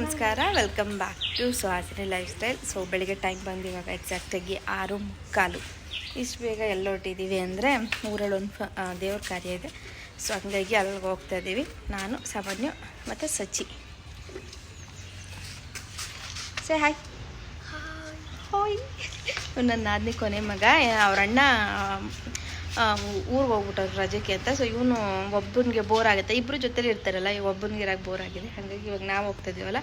ನಮಸ್ಕಾರ welcome back to Suhasini lifestyle so ಬೆಳಿಗ್ಗೆ time ಬಂದು ಇವಾಗ ಎಕ್ಸಾಕ್ಟಾಗಿ ಆರು ಮುಕ್ಕಾಲು. ಇಷ್ಟು ಬೇಗ ಎಲ್ಲ ಹೊಟ್ಟಿದ್ದೀವಿ ಅಂದರೆ ಊರಲ್ಲಿ ಒಂದು ದೇವ್ರ ಕಾರ್ಯ ಇದೆ. ಸೊ ಹಂಗಾಗಿ ಅಲ್ಲಿಗೆ ಹೋಗ್ತಾ ಇದ್ದೀವಿ. ನಾನು ಸಾಮಾನ್ಯ ಮತ್ತು ಸಚಿ. ಸೇ ಹಾಯ್ ಹಾಯ್ ನನ್ನ ನಾದಿನಿ ಕೊನೆ ಮಗ ಅವ್ರ ಅಣ್ಣ ಊರಿಗೆ ಹೋಗ್ಬಿಟ್ಟವ್ರು ರಜಕ್ಕೆ ಅಂತ. ಸೊ ಇವನು ಒಬ್ಬನಿಗೆ ಬೋರ್ ಆಗುತ್ತೆ. ಇಬ್ಬರು ಜೊತೆಲಿ ಇರ್ತಾರಲ್ಲ ಈ ಒಬ್ಬನಿಗೆ ಇರೋಕೆ ಬೋರ್ ಆಗಿದೆ. ಹಾಗಾಗಿ ಇವಾಗ ನಾವು ಹೋಗ್ತಾ ಇದೀವಲ್ಲ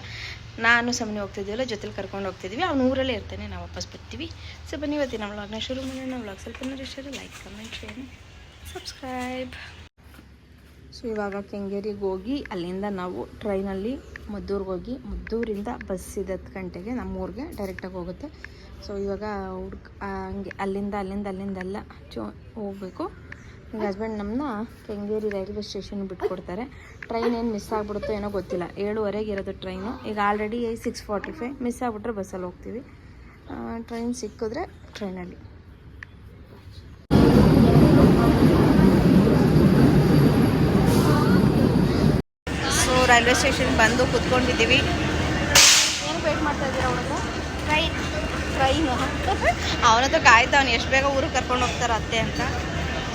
ನಾನು ಸಮನೆ ಹೋಗ್ತಿದ್ದೀವಲ್ಲ ಜೊತೆಲಿ ಕರ್ಕೊಂಡು ಹೋಗ್ತಿದ್ವಿ ಅವ್ನು ಊರಲ್ಲೇ ಇರ್ತಾನೆ, ನಾವು ವಾಪಸ್ ಬರ್ತೀವಿ. ಸೊ ಬನ್ನಿ ಇವತ್ತಿನ ವ್ಲಾಗ್ನ ಶುರು ಮಾಡೋಣ. ವ್ಲಾಗ್ ಸ್ವಲ್ಪ ಇಷ್ಟ like comment share subscribe so ಇವಾಗ ಕೆಂಗೇರಿಗೆ ಹೋಗಿ, ಅಲ್ಲಿಂದ ನಾವು ಟ್ರೈನಲ್ಲಿ ಮದ್ದೂರಿಗೆ ಹೋಗಿ, ಮದ್ದೂರಿಂದ ಬಸ್ ಇದೆ ಹತ್ತು ಗಂಟೆಗೆ ನಮ್ಮೂರಿಗೆ ಡೈರೆಕ್ಟಾಗಿ ಹೋಗುತ್ತೆ. ಸೊ ಇವಾಗ ಹುಡ್ಗ ಹಂಗೆ ಅಲ್ಲಿಂದ ಅಲ್ಲಿಂದ ಅಲ್ಲಿಂದೆಲ್ಲ ಚೋ ಹೋಗ್ಬೇಕು. ಈಗ ಹಸ್ಬೆಂಡ್ ನಮ್ಮನ್ನ ಕೆಂಗೇರಿ ರೈಲ್ವೆ ಸ್ಟೇಷನ್ ಬಿಟ್ಕೊಡ್ತಾರೆ. ಟ್ರೈನ್ ಏನು ಮಿಸ್ ಆಗ್ಬಿಡುತ್ತೋ ಏನೋ ಗೊತ್ತಿಲ್ಲ. ಏಳುವರೆಗೆ ಇರೋದು ಟ್ರೈನು ಈಗ already six forty five miss ಆಗ್ಬಿಟ್ರೆ ಬಸ್ಸಲ್ಲಿ ಹೋಗ್ತೀವಿ. ಟ್ರೈನ್ ಸಿಕ್ಕಿದ್ರೆ ಟ್ರೈನಲ್ಲಿ ಸೊ ರೈಲ್ವೆ ಸ್ಟೇಷನ್ ಬಂದು ಕುತ್ಕೊಂಡಿದ್ದೀವಿ. ಏನು ವೇಟ್ ಮಾಡ್ತಾ ಇದ್ದೀರಾ ಹುಡುಗ? ಟ್ರೈನ್ ಟ್ರೈನು ಅವನತ್ರ ಕಾಯ್ತಾವನು ಎಷ್ಟು ಬೇಗ ಊರಿಗೆ ಕರ್ಕೊಂಡು ಹೋಗ್ತಾರೆ ಅತ್ತೆ ಅಂತ.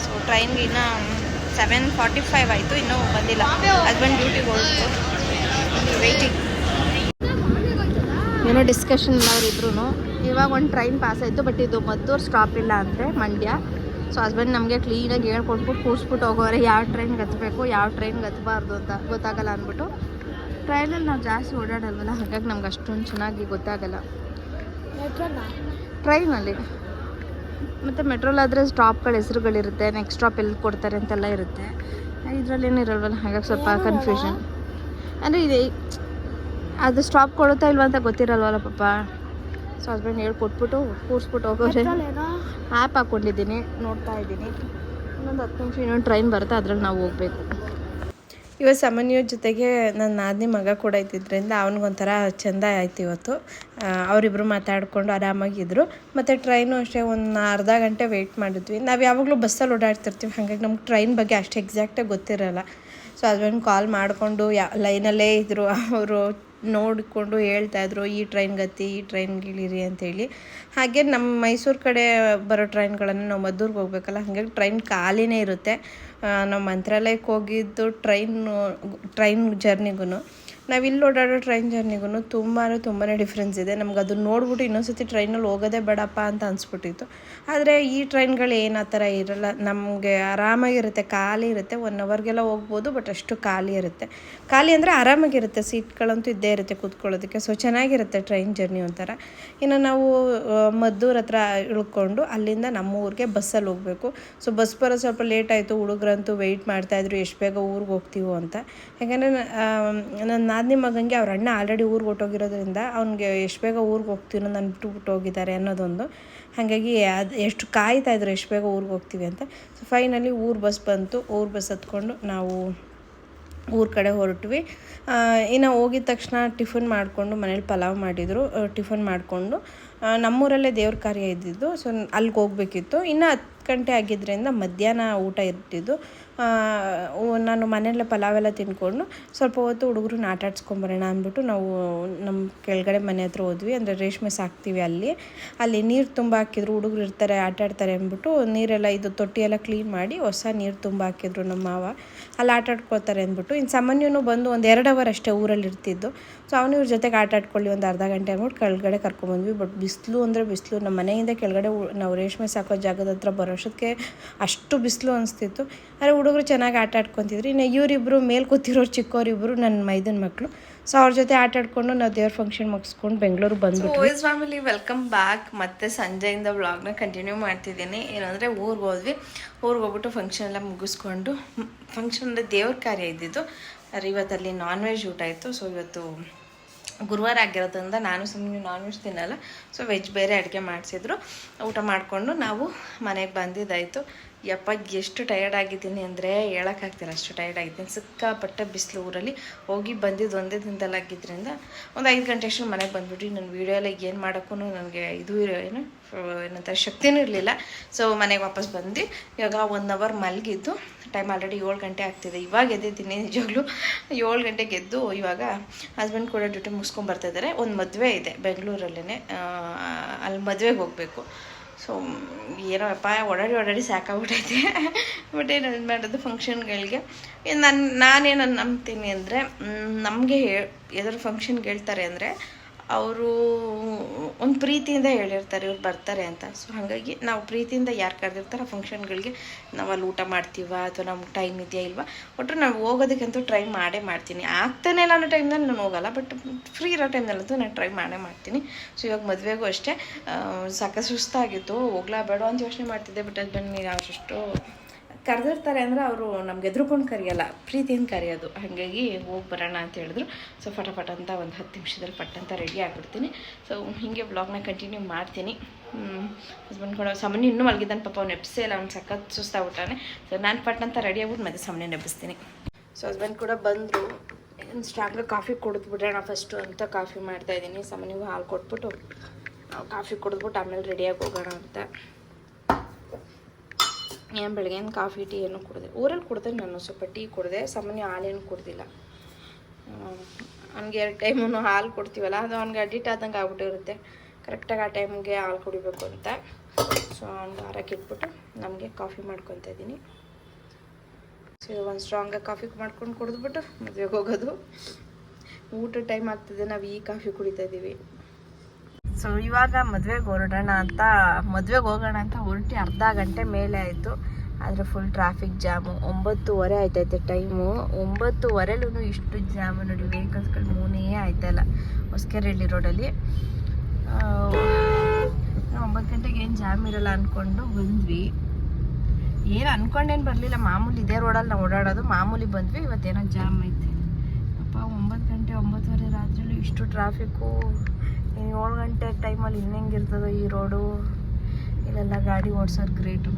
ಸೊ ಟ್ರೈನ್ಗೆ ಇನ್ನೂ ಸೆವೆನ್ ಫಾರ್ಟಿ ಫೈವ್ ಆಯಿತು, ಇನ್ನೂ ಬಂದಿಲ್ಲ. ಹಸ್ಬೆಂಡ್ ಡ್ಯೂಟಿಗೆ ಹೋಗ್ತು ವೆಯ್ಟಿಂಗ್ ಏನೋ ಡಿಸ್ಕಷನ್ ಅವರಿಬ್ರು ಇವಾಗ ಒಂದು ಟ್ರೈನ್ ಪಾಸ್ ಆಯಿತು ಬಟ್ ಇದು ಮದ್ದೂರು ಸ್ಟಾಪ್ ಇಲ್ಲ ಅಂದರೆ ಮಂಡ್ಯ. ಸೊ ಹಸ್ಬೆಂಡ್ ನಮಗೆ ಕ್ಲೀನಾಗಿ ಹೇಳ್ಕೊಂಡ್ಬಿಟ್ಟು ಕೂರಿಸ್ಬಿಟ್ಟು ಹೋಗೋರೆ, ಯಾವ ಟ್ರೈನ್ಗೆ ಹತ್ತಬೇಕು ಯಾವ ಟ್ರೈನ್ಗೆ ಹತ್ತಬಾರ್ದು ಅಂತ ಗೊತ್ತಾಗಲ್ಲ ಅಂದ್ಬಿಟ್ಟು. ಟ್ರೈನಲ್ಲಿ ನಾವು ಜಾಸ್ತಿ ಓಡಾಡಲ್ವಲ್ಲ? ಹಾಗಾಗಿ ನಮ್ಗೆ ಅಷ್ಟೊಂದು ಚೆನ್ನಾಗಿ ಗೊತ್ತಾಗಲ್ಲ. ಟ್ರೈನಲ್ಲಿ. ಮತ್ತು ಮೆಟ್ರೋಲಾದರೆ ಸ್ಟಾಪ್ಗಳ ಹೆಸರುಗಳಿರುತ್ತೆ ನೆಕ್ಸ್ಟ್ ಸ್ಟಾಪ್ ಎಲ್ಲಿ ಕೊಡ್ತಾರೆ ಅಂತೆಲ್ಲ ಇರುತ್ತೆ. ಇದರಲ್ಲಿ ಏನಿರಲ್ವಲ್ಲ ಹಾಗಾಗಿ ಸ್ವಲ್ಪ ಕನ್ಫ್ಯೂಷನ್ ಅಂದರೆ ಇದೆ ಅದು ಸ್ಟಾಪ್ ಕೊಡುತ್ತಾ ಇಲ್ವಾ ಅಂತ ಗೊತ್ತಿರಲ್ವಲ್ಲ ಪಾಪ. ಸೊ ಹಸ್ಬೆಂಡ್ ಹೇಳ್ಕೊಟ್ಬಿಟ್ಟು ಕೂರಿಸ್ಬಿಟ್ಟು ಹೋಗೋರೆ. ಆ್ಯಪ್ ಹಾಕ್ಕೊಂಡಿದ್ದೀನಿ ನೋಡ್ತಾ ಇದ್ದೀನಿ. ಇನ್ನೊಂದು ಹತ್ತು ನಿಮಿಷ ಇನ್ನೊಂದು ಟ್ರೈನ್ ಬರುತ್ತೆ ಅದ್ರಲ್ಲಿ ನಾವು ಹೋಗಬೇಕು. ಇವತ್ತು ಸಾಮಾನ್ಯ ಜೊತೆಗೆ ನನ್ನ ನಾದಿನಿ ಮಗ ಕೂಡ ಇದ್ದಿದ್ದರಿಂದ ಅವನಿಗೊಂಥರ ಚೆಂದ ಆಯ್ತು ಇವತ್ತು. ಅವರಿಬ್ಬರು ಮಾತಾಡಿಕೊಂಡು ಆರಾಮಾಗಿದ್ದರು ಮತ್ತು ಟ್ರೈನು ಅಷ್ಟೇ, ಒಂದು ಅರ್ಧ ಗಂಟೆ ವೆಯ್ಟ್ ಮಾಡಿದ್ವಿ. ನಾವು ಯಾವಾಗಲೂ ಬಸ್ಸಲ್ಲಿ ಓಡಾಡ್ತಿರ್ತೀವಿ. ಹಾಗಾಗಿ ನಮ್ಗೆ ಟ್ರೈನ್ ಬಗ್ಗೆ ಅಷ್ಟು ಎಕ್ಸಾಕ್ಟಾಗಿ ಗೊತ್ತಿರಲ್ಲ. ಸೊ ಅದನ್ನು ಕಾಲ್ ಮಾಡಿಕೊಂಡು ಯಾ ಲೈನಲ್ಲೇ ಇದ್ದರು ಅವರು ನೋಡಿಕೊಂಡು ಹೇಳ್ತಾಯಿದ್ರು ಈ ಟ್ರೈನ್ ಗತಿ, ಈ ಟ್ರೈನ್ಗೆ ಇಳಿರಿ ಅಂತೇಳಿ. ಹಾಗೆ ನಮ್ಮ ಮೈಸೂರು ಕಡೆ ಬರೋ ಟ್ರೈನ್ಗಳನ್ನು ನಾವು ಮದ್ದೂರಿಗೆ ಹೋಗ್ಬೇಕಲ್ಲ, ಹಾಗಾಗಿ ಟ್ರೈನ್ ಖಾಲಿನೇ ಇರುತ್ತೆ. ನಾವು ಮಂತ್ರಾಲಯಕ್ಕೆ ಹೋಗಿದ್ದು ಟ್ರೈನು ಟ್ರೈನ್ ಜರ್ನಿಗೂ ನಾವು ಇಲ್ಲಿ ಓಡಾಡೋ ಟ್ರೈನ್ ಜರ್ನಿಗೂ ತುಂಬಾ ತುಂಬಾ ಡಿಫ್ರೆನ್ಸ್ ಇದೆ. ನಮ್ಗೆ ಅದನ್ನ ನೋಡ್ಬಿಟ್ಟು ಇನ್ನೊಂದ್ಸತಿ ಟ್ರೈನಲ್ಲಿ ಹೋಗೋದೇ ಬೇಡಪ್ಪ ಅಂತ ಅನಿಸ್ಬಿಟ್ಟಿತ್ತು. ಆದರೆ ಈ ಟ್ರೈನ್ಗಳು ಏನು ಆ ಥರ ಇರಲ್ಲ. ನಮಗೆ ಆರಾಮಾಗಿರುತ್ತೆ, ಖಾಲಿ ಇರುತ್ತೆ. ಒನ್ ಅವರ್ಗೆಲ್ಲ ಹೋಗ್ಬೋದು ಬಟ್ ಅಷ್ಟು ಖಾಲಿ ಇರುತ್ತೆ. ಖಾಲಿ ಅಂದರೆ ಆರಾಮಾಗಿರುತ್ತೆ. ಸೀಟ್ಗಳಂತೂ ಇದ್ದೇ ಇರುತ್ತೆ ಕೂತ್ಕೊಳ್ಳೋದಕ್ಕೆ. ಸೊ ಚೆನ್ನಾಗಿರುತ್ತೆ ಟ್ರೈನ್ ಜರ್ನಿ ಒಂಥರ. ಇನ್ನು ನಾವು ಮದ್ದೂರ ಹತ್ರ ಇಳ್ಕೊಂಡು ಅಲ್ಲಿಂದ ನಮ್ಮ ಊರಿಗೆ ಬಸ್ಸಲ್ಲಿ ಹೋಗಬೇಕು. ಸೊ ಬಸ್ ಬರೋ ಸ್ವಲ್ಪ ಲೇಟ್ ಆಯಿತು. ಹುಡುಗರಂತೂ ವೆಯ್ಟ್ ಮಾಡ್ತಾಯಿದ್ರು ಎಷ್ಟು ಬೇಗ ಊರಿಗೆ ಹೋಗ್ತೀವೋ ಅಂತ. ಯಾಕಂದರೆ ನನ್ನ ನಾದಿನಿ ಮಗನಿಗೆ ಅವ್ರ ಅಣ್ಣ ಆಲ್ರೆಡಿ ಊರಿಗೆ ಹೊಟ್ಟೋಗಿರೋದ್ರಿಂದ ಅವ್ನಿಗೆ ಎಷ್ಟು ಬೇಗ ಊರಿಗೆ ಹೋಗ್ತೀನೋ ನಾನು ಬಿಟ್ಟು ಹೋಗಿದ್ದಾರೆ ಅನ್ನೋದೊಂದು. ಹಾಗಾಗಿ ಅದು ಎಷ್ಟು ಕಾಯ್ತಾ ಇದ್ರು ಎಷ್ಟು ಬೇಗ ಊರಿಗೆ ಹೋಗ್ತೀವಿ ಅಂತ. ಸೊ ಫೈನಲಿ ಊರು ಬಸ್ ಬಂತು. ಊರು ಬಸ್ ಹತ್ಕೊಂಡು ನಾವು ಊರ ಕಡೆ ಹೊರಟ್ವಿ. ಇನ್ನು ಹೋಗಿದ ತಕ್ಷಣ ಟಿಫನ್ ಮಾಡಿಕೊಂಡು ಮನೇಲಿ ಪಲಾವ್ ಮಾಡಿದರು. ಟಿಫನ್ ಮಾಡಿಕೊಂಡು ನಮ್ಮೂರಲ್ಲೇ ದೇವ್ರ ಕಾರ್ಯ ಇದ್ದಿದ್ದು. ಸೊ ಅಲ್ಲಿಗೆ ಹೋಗಬೇಕಿತ್ತು. ಇನ್ನು ಹತ್ತು ಗಂಟೆ ಆಗಿದ್ದರಿಂದ ಮಧ್ಯಾಹ್ನ ಊಟ ಇರ್ತಿದ್ದು. ನಾನು ಮನೆಯಲ್ಲೇ ಎಲ್ಲ ತಿನ್ಕೊಂಡು ಸ್ವಲ್ಪ ಹೊತ್ತು ಹುಡುಗರನ್ನ ಆಟ ಆಡ್ಸ್ಕೊಂಬರೋಣ ಅಂದ್ಬಿಟ್ಟು ನಾವು ನಮ್ಮ ಕೆಳಗಡೆ ಮನೆ ಹತ್ರ ಹೋದ್ವಿ. ಅಂದರೆ ರೇಷ್ಮೆ ಸಾಕ್ತೀವಿ ಅಲ್ಲಿ. ಅಲ್ಲಿ ನೀರು ತುಂಬ ಹಾಕಿದ್ರು, ಹುಡುಗರು ಇರ್ತಾರೆ, ಆಟ ಆಡ್ತಾರೆ ಅಂದ್ಬಿಟ್ಟು ನೀರೆಲ್ಲ ಇದು ತೊಟ್ಟಿ ಎಲ್ಲ ಕ್ಲೀನ್ ಮಾಡಿ ಹೊಸ ನೀರು ತುಂಬ ಹಾಕಿದ್ರು ನಮ್ಮ ಮಾವ. ಅಲ್ಲಿ ಆಟ ಆಡ್ಕೊಳ್ತಾರೆ ಅಂದ್ಬಿಟ್ಟು. ಇನ್ನು ಸಾಮಾನ್ಯನು ಬಂದು ಒಂದು ಎರಡು ಅವರ್ ಅಷ್ಟೇ ಊರಲ್ಲಿ ಇರ್ತಿದ್ದು. ಸೊ ಅವನು ಇವ್ರ ಜೊತೆಗೆ ಆಟ ಆಡ್ಕೊಳ್ಳಿ ಒಂದು ಅರ್ಧ ಗಂಟೆ ಅಂದ್ಬಿಟ್ಟು ಕೆಳಗಡೆ ಕರ್ಕೊಂಬಂದ್ವಿ ಬಟ್ ಬಿಸಿಲು ಅಂದರೆ ಬಿಸಿಲು. ನಮ್ಮ ಮನೆಯಿಂದ ಕೆಳಗಡೆ ನಾವು ರೇಷ್ಮೆ ಸಾಕೋ ಜಾಗದ ಹತ್ರ ಬರೋಷ್ಟಕ್ಕೆ ಅಷ್ಟು ಬಿಸಿಲು ಅನಿಸ್ತಿತ್ತು. ಆದರೆ ಹುಡುಗರು ಚೆನ್ನಾಗಿ ಆಟ ಆಡ್ಕೊತಿದ್ರು. ಇನ್ನು ಇವರಿಬ್ಬರು ಮೇಲೆ ಕೂತಿರೋರು ಚಿಕ್ಕವರಿಬ್ಬರು ನನ್ನ ಮೈದನ ಮಕ್ಕಳು ಸೊ ಅವ್ರ ಜೊತೆ ಆಟ ಆಡ್ಕೊಂಡು ನಾವು ದೇವ್ರ ಫಂಕ್ಷನ್ ಮುಗಿಸ್ಕೊಂಡು ಬೆಂಗಳೂರು ಬಂದ್ಬಿಟ್ವಿ. ಫ್ಯಾಮಿಲಿ ವೆಲ್ಕಮ್ ಬ್ಯಾಕ್ ಮತ್ತೆ ಸಂಜೆಯಿಂದ ವ್ಲಾಗ್ನ ಕಂಟಿನ್ಯೂ ಮಾಡ್ತಿದ್ದೀನಿ. ಏನಂದರೆ ಊರಿಗೆ ಹೋದ್ವಿ. ಊರಿಗೆ ಹೋಗ್ಬಿಟ್ಟು ಫಂಕ್ಷನ್ ಎಲ್ಲ ಮುಗಿಸ್ಕೊಂಡು ಫಂಕ್ಷನ್ ಅಂದರೆ ದೇವ್ರ ಕಾರ್ಯ ಇದ್ದಿದ್ದು. ಇವತ್ತಲ್ಲಿ ನಾನ್ ವೆಜ್ ಊಟ ಇತ್ತು. ಸೊ ಇವತ್ತು ಗುರುವಾರ ಆಗಿರೋದ್ರಿಂದ ನಾನು ಸುಮ್ಮನೆ ನಾನ್ ವೆಜ್ ತಿನ್ನಲ್ಲ. ಸೊ ವೆಜ್ ಬೇರೆ ಅಡುಗೆ ಮಾಡಿಸಿದ್ರು. ಊಟ ಮಾಡಿಕೊಂಡು ನಾವು ಮನೆಗೆ ಬಂದಿದ್ದಾಯಿತು. ಯಪ್ಪ, ಎಷ್ಟು ಟಯರ್ಡ್ ಆಗಿದ್ದೀನಿ ಅಂದರೆ ಹೇಳೋಕ್ಕಾಗ್ತಿಲ್ಲ. ಅಷ್ಟು ಟಯರ್ಡ್ ಆಗಿದ್ದೀನಿ. ಸಿಕ್ಕಾಪಟ್ಟೆ ಬಿಸಿಲು ಊರಲ್ಲಿ. ಹೋಗಿ ಬಂದಿದ್ದು ಒಂದೇ ದಿನದಲ್ಲಿ ಆಗಿದ್ದರಿಂದ ಒಂದು ಐದು ಗಂಟೆ ಅಷ್ಟು ಮನೆಗೆ ಬಂದುಬಿಟ್ಟು ನನ್ನ ವೀಡಿಯೋ ಎಲ್ಲ ಏನು ಮಾಡೋಕ್ಕೂ ನನಗೆ ಇದು ಏನು ಏನಂತಾರೆ, ಶಕ್ತಿನೂ ಇರಲಿಲ್ಲ. ಸೊ ಮನೆಗೆ ವಾಪಸ್ ಬಂದು ಇವಾಗ ಒನ್ ಅವರ್ ಮಲಗಿದ್ದು ಟೈಮ್ ಆಲ್ರೆಡಿ ಏಳು ಗಂಟೆ ಆಗ್ತಿದೆ. ಇವಾಗ ಎದ್ದಿದ್ದೀನಿ ನಿಜವಾಗ್ಲೂ. ಏಳು ಗಂಟೆಗೆ ಎದ್ದು, ಇವಾಗ ಹಸ್ಬೆಂಡ್ ಕೂಡ ಡ್ಯೂಟಿ ಮುಗಿಸ್ಕೊಂಡು ಬರ್ತಾ ಇದ್ದಾರೆ ಒಂದು ಮದುವೆ ಇದೆ ಬೆಂಗಳೂರಲ್ಲೇ ಅಲ್ಲಿ ಮದುವೆಗೆ ಹೋಗಬೇಕು. ಸೊ ಏನೋ ಅಪ್ಪ ಓಡಾಡಿ ಓಡಾಡಿ ಸಾಕಾಗ್ಬಿಟ್ಟೈತೆ ಬಟ್ ಏನು ಮಾಡೋದು ಫಂಕ್ಷನ್ಗಳಿಗೆ ನಾನು, ನಾನೇನು ನಂಬ್ತೀನಿ ಅಂದರೆ ನಮಗೆ ಯಾವ್ದಾದ್ರು ಫಂಕ್ಷನ್ಗೆ ಹೇಳ್ತಾರೆ ಅಂದರೆ ಅವರು ಒಂದು ಪ್ರೀತಿಯಿಂದ ಹೇಳಿರ್ತಾರೆ, ಇವ್ರು ಬರ್ತಾರೆ ಅಂತ. ಸೊ ಹಾಗಾಗಿ ನಾವು ಪ್ರೀತಿಯಿಂದ ಯಾರು ಕರೆದಿರ್ತಾರೆ ಫಂಕ್ಷನ್ಗಳಿಗೆ ನಾವು ಅಲ್ಲಿ ಊಟ ಮಾಡ್ತೀವ, ಅಥವಾ ನಮ್ಗೆ ಟೈಮ್ ಇದೆಯಾ ಇಲ್ವಾ ಒಟ್ಟು ನಾವು ಹೋಗೋದಕ್ಕಂತೂ ಟ್ರೈ ಮಾಡೇ ಮಾಡ್ತೀನಿ. ಆಗ್ತಾನೆ ಇಲ್ಲ ಅನ್ನೋ ಟೈಮ್ನಲ್ಲಿ ನಾನು ಹೋಗಲ್ಲ ಬಟ್ ಫ್ರೀ ಇರೋ ಟೈಮ್ನಲ್ಲಂತೂ ನಾನು ಟ್ರೈ ಮಾಡೇ ಮಾಡ್ತೀನಿ. ಸೊ ಇವಾಗ ಮದುವೆಗೂ ಅಷ್ಟೇ. ಸಾಕಷ್ಟು ಸುಸ್ತಾಗಿತ್ತು. ಹೋಗ್ಲಾ ಬೇಡ ಅಂತ ಯೋಚನೆ ಮಾಡ್ತಿದ್ದೆ ಬಟ್ ಅದು ಬನ್ನಿ ಅಷ್ಟು ಕರೆದಿರ್ತಾರೆ ಅಂದರೆ ಅವರು ನಮ್ಗೆ ಎದುರುಕೊಂಡು ಕರೆಯಲ್ಲ, ಪ್ರೀತಿಯಿಂದ ಕರೆಯೋದು. ಹಾಗಾಗಿ ಹೋಗಿ ಬರೋಣ ಅಂತ ಹೇಳಿದ್ರು. ಸೊ ಫಟಾಫಟ ಅಂತ ಒಂದು ಹತ್ತು ನಿಮಿಷದಲ್ಲಿ ಪಟ್ ಅಂತ ರೆಡಿ ಆಗಿಬಿಡ್ತೀನಿ. ಸೊ ಹೀಗೆ ಬ್ಲಾಗ್ನ ಕಂಟಿನ್ಯೂ ಮಾಡ್ತೀನಿ. ಹಸ್ಬೆಂಡ್ ಕೂಡ ಸಾಮಾನ್ಯ ಇನ್ನೂ ಮಲಗಿದ್ದಾನೆ. ಪಾಪ ಅವ್ನು ಎಪ್ಸೆ ಇಲ್ಲ, ಅವ್ನು ಸಖತ್ ಸುಸ್ತಾಗ್ಬಿಟ್ಟಾನೆ ಸೊ ನಾನು ಪಟ್ ಅಂತ ರೆಡಿ ಆಗ್ಬಿಟ್ಟು ಮತ್ತೆ ಸಾಮಾನ್ಯ ನೆಬ್ಬಿಸ್ತೀನಿ. ಸೊ ಹಸ್ಬೆಂಡ್ ಕೂಡ ಬಂದರು. ಸ್ಟ್ರಾಂಗ ಕಾಫಿ ಕುಡಿದ್ಬಿಡೋಣ ಫಸ್ಟು ಅಂತ ಕಾಫಿ ಮಾಡ್ತಾ ಇದ್ದೀನಿ. ಸಾಮಾನ್ಯವಾಗಿ ಹಾಲು ಕೊಟ್ಬಿಟ್ಟು ಕಾಫಿ ಕುಡಿದ್ಬಿಟ್ಟು ಆಮೇಲೆ ರೆಡಿಯಾಗಿ ಹೋಗೋಣ ಅಂತ. ಏನು ಬೆಳಗ್ಗೆ ಕಾಫಿ ಟೀ ಏನು ಕುಡಿದೆ. ಊರಲ್ಲಿ ಕುಡಿದೆ ನಾನು, ಸ್ವಲ್ಪ ಟೀ ಕುಡಿದೆ, ಸಾಮಾನ್ಯ ಹಾಲೇನು ಕುಡ್ದಿಲ್ಲ. ಅವ್ನಿಗೆ ಎರಡು ಟೈಮು ಹಾಲು ಕೊಡ್ತೀವಲ್ಲ, ಅದು ಅವ್ನಿಗೆ ಅಡಿಟ್ ಆದಂಗೆ ಆಗ್ಬಿಟ್ಟಿರುತ್ತೆ. ಕರೆಕ್ಟಾಗಿ ಆ ಟೈಮ್ಗೆ ಹಾಲು ಕುಡಿಬೇಕು ಅಂತ. ಸೊ ಅವ್ನು ಆರಕ್ಕೆ ಇಟ್ಬಿಟ್ಟು ನಮಗೆ ಕಾಫಿ ಮಾಡ್ಕೊತಾ ಇದ್ದೀನಿ. ಸೊ ಒಂದು ಸ್ಟ್ರಾಂಗಾಗಿ ಕಾಫಿ ಮಾಡ್ಕೊಂಡು ಕುಡಿದ್ಬಿಟ್ಟು ಮದುವೆಗೆ ಹೋಗೋದು. ಊಟ ಟೈಮ್ ಆಗ್ತದೆ, ನಾವು ಈ ಕಾಫಿ ಕುಡಿತಾ ಇದ್ದೀವಿ. ಸೊ ಇವಾಗ ಮದುವೆಗೆ ಹೊರಡೋಣ ಅಂತ, ಮದುವೆಗೆ ಹೋಗೋಣ ಅಂತ ಹೊರಟಿ ಅರ್ಧ ಗಂಟೆ ಮೇಲೆ ಆಯಿತು. ಆದರೆ ಫುಲ್ ಟ್ರಾಫಿಕ್ ಜಾಮು ಒಂಬತ್ತುವರೆ ಆಯ್ತೈತೆ ಟೈಮು ಒಂಬತ್ತುವರೆಲೂ ಇಷ್ಟು ಜಾಮು ನೋಡಿ ವೆಹಿಕಲ್ಸ್ಗಳು ಮೂನೇ ಆಯ್ತಾಯಿಲ್ಲ ಹೊಸಕೆರೆಹಳ್ಳಿ ರೋಡಲ್ಲಿ ಒಂಬತ್ತು ಗಂಟೆಗೆ ಏನು ಜಾಮ್ ಇರಲ್ಲ ಅಂದ್ಕೊಂಡು ಬಂದ್ವಿ. ಏನು ಅಂದ್ಕೊಂಡೇನು ಬರಲಿಲ್ಲ. ಮಾಮೂಲಿ ಇದೇ ರೋಡಲ್ಲಿ ನಾವು ಓಡಾಡೋದು. ಮಾಮೂಲಿ ಬಂದ್ವಿ. ಇವತ್ತೇನೋ ಜಾಮ್ ಐತೆ. ಅಪ್ಪ ಒಂಬತ್ತು ಗಂಟೆ ಒಂಬತ್ತುವರೆ ರಾತ್ರಿಲೂ ಇಷ್ಟು ಟ್ರಾಫಿಕ್ಕು ಏಳು ಗಂಟೆ ಟೈಮಲ್ಲಿ ಇನ್ನೆಂಗಿರ್ತದೋ ಈ ರೋಡು ಇಲ್ಲೆಲ್ಲ ಗಾಡಿ ಓಡಿಸೋದು ಗ್ರೇಟು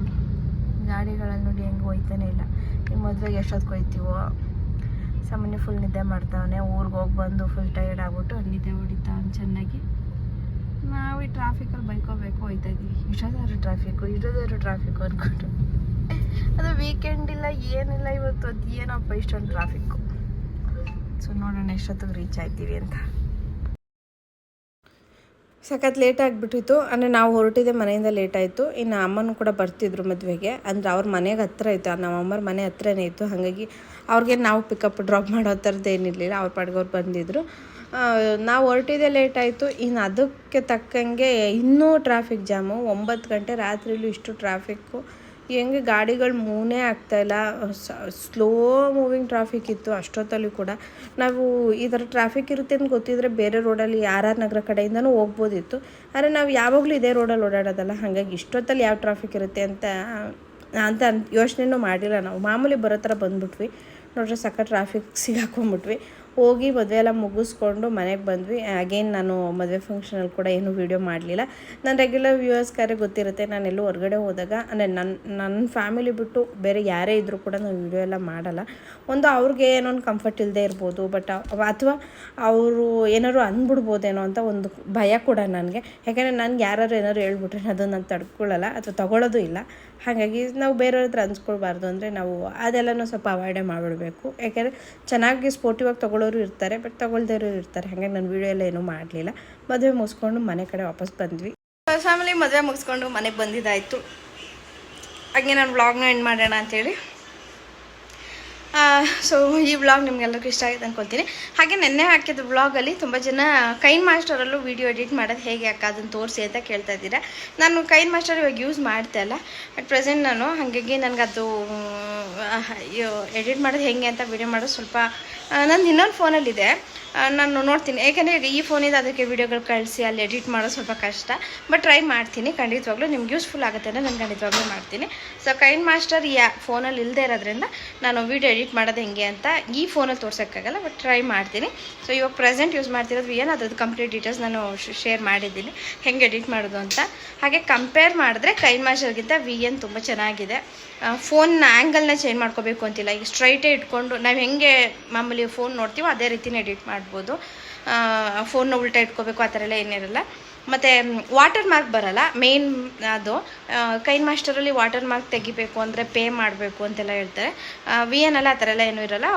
ಗಾಡಿಗಳಲ್ಲಿ ನೋಡಿ ಹೆಂಗೆ ಹೋಯ್ತಾನೆ ಇಲ್ಲ. ಈ ಮದುವೆಗೆ ಎಷ್ಟೊತ್ತು ಹೋಯ್ತೀವೋ? ಸಾಮಾನ್ಯ ಫುಲ್ ನಿದ್ದೆ ಮಾಡ್ತಾವನೆ. ಊರಿಗೆ ಹೋಗಿ ಬಂದು ಫುಲ್ ಟೈರ್ಡ್ ಆಗ್ಬಿಟ್ಟು ನಿದ್ದೆ ಹೊಡಿತಾವನೆ ಚೆನ್ನಾಗಿ. ನಾವು ಈ ಟ್ರಾಫಿಕಲ್ಲಿ ಬೈಕೋಬೇಕು ಹೋಯ್ತಾ ಇದ್ದೀವಿ ಇಷ್ಟೊತ್ತಾದ್ರು ಟ್ರಾಫಿಕ್ಕು ಇಷ್ಟೊತ್ತಾದ್ರು ಟ್ರಾಫಿಕ್ಕು ಅಂದ್ಕೊಂಡು ಅದು ವೀಕೆಂಡ್ ಇಲ್ಲ, ಏನಿಲ್ಲ, ಇವತ್ತು ಅದು ಏನಪ್ಪ ಇಷ್ಟೊಂದು ಟ್ರಾಫಿಕ್ಕು ಸೊ ನೋಡೋಣ ಎಷ್ಟೊತ್ತಿಗೆ ರೀಚ್ ಆಯ್ತೀವಿ ಅಂತ. ಸಖತ್ ಲೇಟ್ ಆಗಿಬಿಟ್ಟಿತ್ತು. ಅಂದರೆ ನಾವು ಹೊರಟಿದ್ದೆ ಮನೆಯಿಂದ ಲೇಟ್ ಆಯಿತು. ಇನ್ನು ಅಮ್ಮನೂ ಕೂಡ ಬರ್ತಿದ್ರು ಮದುವೆಗೆ. ಅಂದರೆ ಅವ್ರ ಮನೆಗೆ ಹತ್ರ ಇತ್ತು. ನಮ್ಮ ಅಮ್ಮರ ಮನೆ ಹತ್ರನೇ ಇತ್ತು. ಹಾಗಾಗಿ ಅವ್ರಿಗೆ ನಾವು ಪಿಕಪ್ ಡ್ರಾಪ್ ಮಾಡೋ ಥರದ್ದು ಏನಿರಲಿಲ್ಲ. ಅವ್ರ ಪಾಡ್ಗೆ ಅವ್ರು ಬಂದಿದ್ದರು ನಾವು ಹೊರಟಿದ್ದೆ ಲೇಟ್ ಆಯಿತು. ಇನ್ನು ಅದಕ್ಕೆ ತಕ್ಕಂಗೆ ಇನ್ನೂ ಟ್ರಾಫಿಕ್ ಜಾಮು ಒಂಬತ್ತು ಗಂಟೆ ರಾತ್ರಿಲೂ ಇಷ್ಟು ಟ್ರಾಫಿಕ್ಕು ಹೆಂಗೆ ಗಾಡಿಗಳು ಮೂನೇ ಆಗ್ತಾಯಿಲ್ಲ ಸ್ಲೋ ಮೂವಿಂಗ್ ಟ್ರಾಫಿಕ್ ಇತ್ತು ಅಷ್ಟೊತ್ತಲ್ಲಿ ಕೂಡ. ನಾವು ಈ ಥರ ಟ್ರಾಫಿಕ್ ಇರುತ್ತೆ ಅಂತ ಗೊತ್ತಿದ್ರೆ ಬೇರೆ ರೋಡಲ್ಲಿ ಆರ್ ನಗರ ಕಡೆಯಿಂದನೂ ಹೋಗ್ಬೋದಿತ್ತು. ಆದರೆ ನಾವು ಯಾವಾಗಲೂ ಇದೇ ರೋಡಲ್ಲಿ ಓಡಾಡೋದಲ್ಲ, ಹಾಗಾಗಿ ಇಷ್ಟೊತ್ತಲ್ಲಿ ಯಾವ ಟ್ರಾಫಿಕ್ ಇರುತ್ತೆ ಅಂತ ಅಂತ ಯೋಚನೆನೂ ಮಾಡಿಲ್ಲ ನಾವು. ಮಾಮೂಲಿ ಬರೋ ಥರ ಬಂದ್ಬಿಟ್ವಿ. ನೋಡ್ರೆ ಸಕ್ಕ ಟ್ರಾಫಿಕ್ ಸಿಗಾಕೊಂಬಿಟ್ವಿ ಹೋಗಿ ಮದುವೆ ಎಲ್ಲ ಮುಗಿಸ್ಕೊಂಡು ಮನೆಗೆ ಬಂದ್ವಿ. ಅಗೇನ್ ನಾನು ಮದುವೆ ಫಂಕ್ಷನಲ್ಲಿ ಕೂಡ ಏನು ವೀಡಿಯೋ ಮಾಡಲಿಲ್ಲ. ನನ್ನ ರೆಗ್ಯುಲರ್ ವ್ಯೂವರ್ಸ್ಗಾರೆ ಗೊತ್ತಿರುತ್ತೆ. ನಾನು ಎಲ್ಲೂ ಹೊರಗಡೆ ಹೋದಾಗ, ಅಂದರೆ ನನ್ನ ನನ್ನ ಫ್ಯಾಮಿಲಿ ಬಿಟ್ಟು ಬೇರೆ ಯಾರೇ ಇದ್ದರೂ ಕೂಡ ನಾನು ವೀಡಿಯೋ ಎಲ್ಲ ಮಾಡಲ್ಲ. ಒಂದು ಅವ್ರಿಗೆ ಏನೋ ಒಂದು ಕಂಫರ್ಟ್ ಇಲ್ಲದೆ ಇರ್ಬೋದು ಬಟ್ ಅಥವಾ ಅವರು ಏನಾದ್ರು ಅಂದ್ಬಿಡ್ಬೋದೇನೋ ಅಂತ ಒಂದು ಭಯ ಕೂಡ ನನಗೆ. ಯಾಕೆಂದರೆ ನನಗೆ ಯಾರು ಏನಾದ್ರು ಹೇಳ್ಬಿಟ್ರೆ ಅದನ್ನು ನಾನು ತಡ್ಕೊಳ್ಳಲ್ಲ, ಅಥವಾ ತಗೊಳ್ಳೋದು ಇಲ್ಲ. ಹಾಗಾಗಿ ನಾವು ಬೇರೆಯವ್ರ ಹತ್ರ ಅನ್ಸ್ಕೊಳ್ಬಾರ್ದು ಅಂದರೆ ನಾವು ಅದೆಲ್ಲನೂ ಸ್ವಲ್ಪ ಅವಾಯ್ಡೇ ಮಾಡಿಬಿಡ್ಬೇಕು. ಯಾಕೆಂದರೆ ಚೆನ್ನಾಗಿ ಸ್ಪೋರ್ಟಿವಾಗಿ ತೊಗೊಳ್ಳೋರು ಇರ್ತಾರೆ ಬಟ್ ತೊಗೊಳ್ದೇ ಇರೋರು ಇರ್ತಾರೆ. ಹಾಗಾಗಿ ನಾನು ವೀಡಿಯೋ ಎಲ್ಲ ಏನೂ ಮಾಡಲಿಲ್ಲ. ಮದುವೆ ಮುಗಿಸ್ಕೊಂಡು ಮನೆ ಕಡೆ ವಾಪಸ್ ಬಂದ್ವಿ. ಫ್ಯಾಮಿಲಿ ಮದುವೆ ಮುಗಿಸ್ಕೊಂಡು ಮನೆಗೆ ಬಂದಿದ್ದಾಯಿತು. ಹಾಗೆ ನಾನು ವ್ಲಾಗ್ನ ಎಂಡ್ ಮಾಡೋಣ ಅಂತೇಳಿ. ಸೊ ಈ ವ್ಲಾಗ್ ನಿಮ್ಗೆಲ್ಲರಿಗೂ ಇಷ್ಟ ಆಗಿದೆ ಅಂದ್ಕೊಳ್ತೀನಿ ಹಾಗೆ ನೆನ್ನೆ ಹಾಕಿದ ವ್ಲಾಗಲ್ಲಿ ತುಂಬ ಜನ ಕೈನ್ ಮಾಸ್ಟರಲ್ಲೂ ವೀಡಿಯೋ ಎಡಿಟ್ ಮಾಡೋದು ಹೇಗೆ ಅಕ್ಕ ಅದನ್ನು ತೋರಿಸಿ ಅಂತ ಕೇಳ್ತಾ ಇದ್ದೀರಾ. ನಾನು ಕೈನ್ ಮಾಸ್ಟರ್ ಇವಾಗ ಯೂಸ್ ಮಾಡ್ತಾ ಇಲ್ಲ. ಅಟ್ ಪ್ರೆಸೆಂಟ್ ನಾನು ಹಾಗಾಗಿ ನನಗೆ ಅದು ಎಡಿಟ್ ಮಾಡೋದು ಹೇಗೆ ಅಂತ ವೀಡಿಯೋ ಮಾಡೋದು ಸ್ವಲ್ಪ ನಂದು ಇನ್ನೊಂದು ಫೋನಲ್ಲಿದೆ ನಾನು ನೋಡ್ತೀನಿ. ಯಾಕೆಂದರೆ ಈಗ ಈ ಫೋನಿಂದ ಅದಕ್ಕೆ ವೀಡಿಯೋಗಳು ಕಳಿಸಿ, ಅಲ್ಲಿ ಎಡಿಟ್ ಮಾಡೋದು ಸ್ವಲ್ಪ ಕಷ್ಟ. ಬಟ್ ಟ್ರೈ ಮಾಡ್ತೀನಿ. ಖಂಡಿತವಾಗ್ಲೂ ನಿಮ್ಗೆ ಯೂಸ್ಫುಲ್ ಆಗುತ್ತೆ ಅಂದರೆ ನಾನು ಖಂಡಿತವಾಗ್ಲೂ ಮಾಡ್ತೀನಿ. ಸೊ ಕೈನ್ ಮಾಸ್ಟರ್ ಯಾ ಫೋನಲ್ಲಿ ಇಲ್ಲದೆ ಇರೋದ್ರಿಂದ ನಾನು ವೀಡಿಯೋ ಎಡಿಟ್ ಮಾಡೋದು ಹೆಂಗೆ ಅಂತ ಈ ಫೋನಲ್ಲಿ ತೋರ್ಸೋಕ್ಕಾಗಲ್ಲ ಬಟ್ ಟ್ರೈ ಮಾಡ್ತೀನಿ. ಸೊ ಇವಾಗ ಪ್ರೆಸೆಂಟ್ ಯೂಸ್ ಮಾಡ್ತಿರೋದು ಏನು ಅದ್ರದ್ದು ಕಂಪ್ಲೀಟ್ ಡೀಟೇಲ್ಸ್ ನಾನು ಶೇರ್ ಮಾಡಿದ್ದೀನಿ. ಹೆಂಗೆ ಎಡಿಟ್ ಮಾಡೋದು ಅಂತ. ಹಾಗೆ ಕಂಪೇರ್ ಮಾಡಿದ್ರೆ ಕೈನ್ ಮಾಸ್ಟರ್ಗಿಂತ ವಿ ಎನ್ ತುಂಬ ಚೆನ್ನಾಗಿದೆ. ಫೋನ್ನ ಆ್ಯಂಗಲ್ನ ಚೇಂಜ್ ಮಾಡ್ಕೋಬೇಕು ಅಂತಿಲ್ಲ. ಈಗ ಸ್ಟ್ರೈಟೇ ಇಟ್ಕೊಂಡು ನಾವು ಹೆಂಗೆ ಮಾಮೂಲಿ ಫೋನ್ ನೋಡ್ತೀವೋ ಅದೇ ರೀತಿನೇ ಎಡಿಟ್ ಮಾಡ್ಬೋದು. ಫೋನ್ನ ಉಲ್ಟಾ ಇಟ್ಕೋಬೇಕು ಆ ಥರ ಎಲ್ಲ ಏನಿರಲ್ಲ. ಮತ್ತು ವಾಟರ್ ಮಾರ್ಕ್ ಬರಲ್ಲ. ಮೇನ್ ಅದು ಕೈನ್ ಮಾಸ್ಟರಲ್ಲಿ ವಾಟರ್ ಮಾರ್ಕ್ ತೆಗಿಬೇಕು ಅಂದರೆ ಪೇ ಮಾಡಬೇಕು ಅಂತೆಲ್ಲ ಹೇಳ್ತಾರೆ. ವಿ ಅಲ್ಲಿ ಆ ಥರ ಎಲ್ಲ ಏನೂ ಇರಲ್ಲ.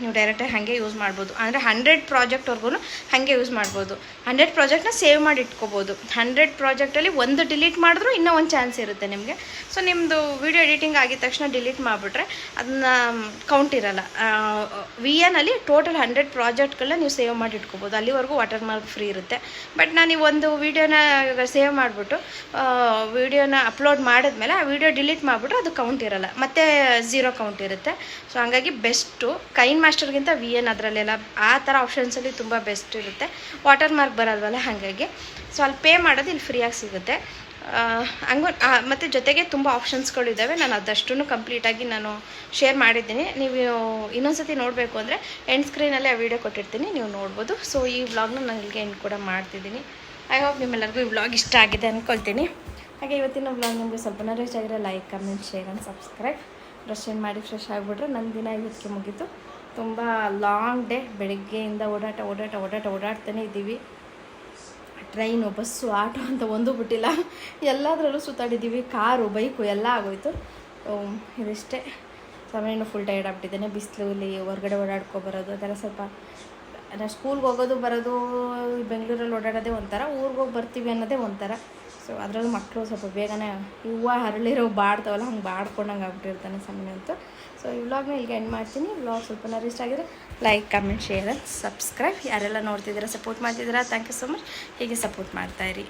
ನೀವು ಡೈರೆಕ್ಟಾಗಿ ಹಾಗೆ ಯೂಸ್ ಮಾಡ್ಬೋದು. ಅಂದರೆ ಹಂಡ್ರೆಡ್ ಪ್ರಾಜೆಕ್ಟ್ವರೆಗೂ ಹಾಗೆ ಯೂಸ್ ಮಾಡ್ಬೋದು. ಹಂಡ್ರೆಡ್ ಪ್ರಾಜೆಕ್ಟ್ನ ಸೇವ್ ಮಾಡಿ ಇಟ್ಕೋಬೋದು. ಹಂಡ್ರೆಡ್ ಪ್ರಾಜೆಕ್ಟಲ್ಲಿ ಒಂದು ಡಿಲೀಟ್ ಮಾಡಿದ್ರೂ ಇನ್ನೂ ಒಂದು ಚಾನ್ಸ್ ಇರುತ್ತೆ ನಿಮಗೆ. ಸೊ ನಿಮ್ಮದು ವಿಡಿಯೋ ಎಡಿಟಿಂಗ್ ಆಗಿದ ತಕ್ಷಣ ಡಿಲೀಟ್ ಮಾಡಿಬಿಟ್ರೆ ಅದನ್ನ ಕೌಂಟ್ ಇರಲ್ಲ. ವಿ ಅಲ್ಲಿ ಟೋಟಲ್ ಹಂಡ್ರೆಡ್ ಪ್ರಾಜೆಕ್ಟ್ಗಳನ್ನ ನೀವು ಸೇವ್ ಮಾಡಿ ಇಟ್ಕೋಬೋದು. ಅಲ್ಲಿವರೆಗೂ ವಾಟರ್ ಮಾರ್ಕ್ ಫ್ರೀ ಇರುತ್ತೆ. ಬಟ್ ನಾನು ಒಂದು ವೀಡಿಯೋನ ಸೇವ್ ಮಾಡಿಬಿಟ್ಟು ವೀಡಿಯೋನ ಅಪ್ಲೋಡ್ ಮಾಡಿದ್ಮೇಲೆ ಆ ವಿಡಿಯೋ ಡಿಲೀಟ್ ಮಾಡಿಬಿಟ್ರೆ ಅದು ಕೌಂಟ್ ಇರಲ್ಲ. ಮತ್ತೆ ಝೀರೋ ಕೌಂಟ್ ಇರುತ್ತೆ. ಸೊ ಹಂಗಾಗಿ ಬೆಸ್ಟು ಕೈನ್ ಮಾಸ್ಟರ್ಗಿಂತ ವಿ ಎನ್ ಅದರಲ್ಲೆಲ್ಲ ಆ ಥರ ಆಪ್ಷನ್ಸಲ್ಲಿ ತುಂಬ ಬೆಸ್ಟ್ ಇರುತ್ತೆ. ವಾಟರ್ ಮಾರ್ಕ್ ಬರಲ್ವಲ್ಲ ಹಾಗಾಗಿ. ಸೊ ಅಲ್ಲಿ ಪೇ ಮಾಡೋದು ಇಲ್ಲಿ ಫ್ರೀಯಾಗಿ ಸಿಗುತ್ತೆ. ಹಂಗೂ ಮತ್ತು ಜೊತೆಗೆ ತುಂಬ ಆಪ್ಷನ್ಸ್ಗಳಿದ್ದಾವೆ ನಾನು ಅದಷ್ಟು ಕಂಪ್ಲೀಟಾಗಿ ನಾನು ಶೇರ್ ಮಾಡಿದ್ದೀನಿ. ನೀವು ಇನ್ನೊಂದ್ಸತಿ ನೋಡಬೇಕು ಅಂದರೆ ಎಂಡ್ ಸ್ಕ್ರೀನಲ್ಲಿ ಆ ವಿಡಿಯೋ ಕೊಟ್ಟಿರ್ತೀನಿ. ನೀವು ನೋಡ್ಬೋದು. ಸೊ ಈ ವ್ಲಾಗ್ನ ನಾನು ಇಲ್ಲಿಗೆ ಎಂಡ್ ಕೂಡ ಮಾಡ್ತಿದ್ದೀನಿ. ಐ ಹೋಪ್ ನಿಮ್ಮೆಲ್ಲರಿಗೂ ಈ ವ್ಲಾಗ್ ಇಷ್ಟ ಆಗಿದೆ ಅಂದ್ಕೊಳ್ತೀನಿ ಹಾಗೆ ಇವತ್ತಿನ ವ್ಲಾಗ್ ನಿಮಗೆ ಸ್ವಲ್ಪ ರೀಚ್ ಆಗಿರೋ like comment share and subscribe brush ಏನು ಮಾಡಿ ಫ್ರೆಶ್ ಆಗಿಬಿಟ್ರೆ ನನ್ನ ದಿನ ಇವತ್ತಿಗೆ ಮುಗೀತು. ತುಂಬ ಲಾಂಗ್ ಡೇ ಬೆಳಗ್ಗೆಯಿಂದ ಓಡಾಟ ಓಡಾಟ ಓಡಾಟ, ಓಡಾಡ್ತಾನೆ ಇದ್ದೀವಿ. ಟ್ರೈನು ಬಸ್ಸು ಆಟೋ ಅಂತ ಒಂದೂ ಬಿಟ್ಟಿಲ್ಲ. ಎಲ್ಲದರಲ್ಲೂ ಸುತ್ತಾಡಿದ್ದೀವಿ. ಕಾರು ಬೈಕು ಎಲ್ಲ ಆಗೋಯ್ತು. ಇದಿಷ್ಟೇ. ಸಮಯನೂ ಫುಲ್ ಟೈರ್ಡ್ ಆಗ್ಬಿಟ್ಟಿದ್ದೇನೆ. ಬಿಸಿಲಲ್ಲಿ ಹೊರಗಡೆ ಓಡಾಡ್ಕೊಬರೋದು ಅದೆಲ್ಲ ಸ್ವಲ್ಪ ನಾನು ಸ್ಕೂಲ್ಗೆ ಹೋಗೋದು, ಬರೋದು ಬೆಂಗಳೂರಲ್ಲಿ ಓಡಾಡೋದೇ ಒಂಥರ, ಊರಿಗೆ ಹೋಗಿ ಬರ್ತೀವಿ ಅನ್ನೋದೇ ಒಂಥರ. ಸೊ ಅದರಲ್ಲೂ ಮಕ್ಕಳು ಸ್ವಲ್ಪ ಬೇಗನೆ ಹೂವು ಹರಳಿರೋ ಬಾಡ್ತಾವಲ್ಲ ಹಂಗೆ ಬಾಡ್ಕೊಂಡಂಗೆ ಆಗ್ಬಿಟ್ಟಿರ್ತಾನೆ ಸಮಯ ಅಂತ. ಸೊ ಈ ವ್ಲಾಗ್ನ ಇಲ್ಲಿಗೆ ಎಂಡ್ ಮಾಡ್ತೀನಿ. ವ್ಲಾಗ್ ಸ್ವಲ್ಪ ಇಷ್ಟ ಆಗಿದ್ರೆ ಲೈಕ್ ಕಮೆಂಟ್ ಶೇರ್ ಸಬ್ಸ್ಕ್ರೈಬ್ ಯಾರೆಲ್ಲ ನೋಡ್ತಿದ್ದೀರಾ ಸಪೋರ್ಟ್ ಮಾಡ್ತಿದ್ದೀರಾ ಥ್ಯಾಂಕ್ ಯು ಸೊ ಮಚ್ ಹೀಗೆ ಸಪೋರ್ಟ್ ಮಾಡ್ತಾಯಿರಿ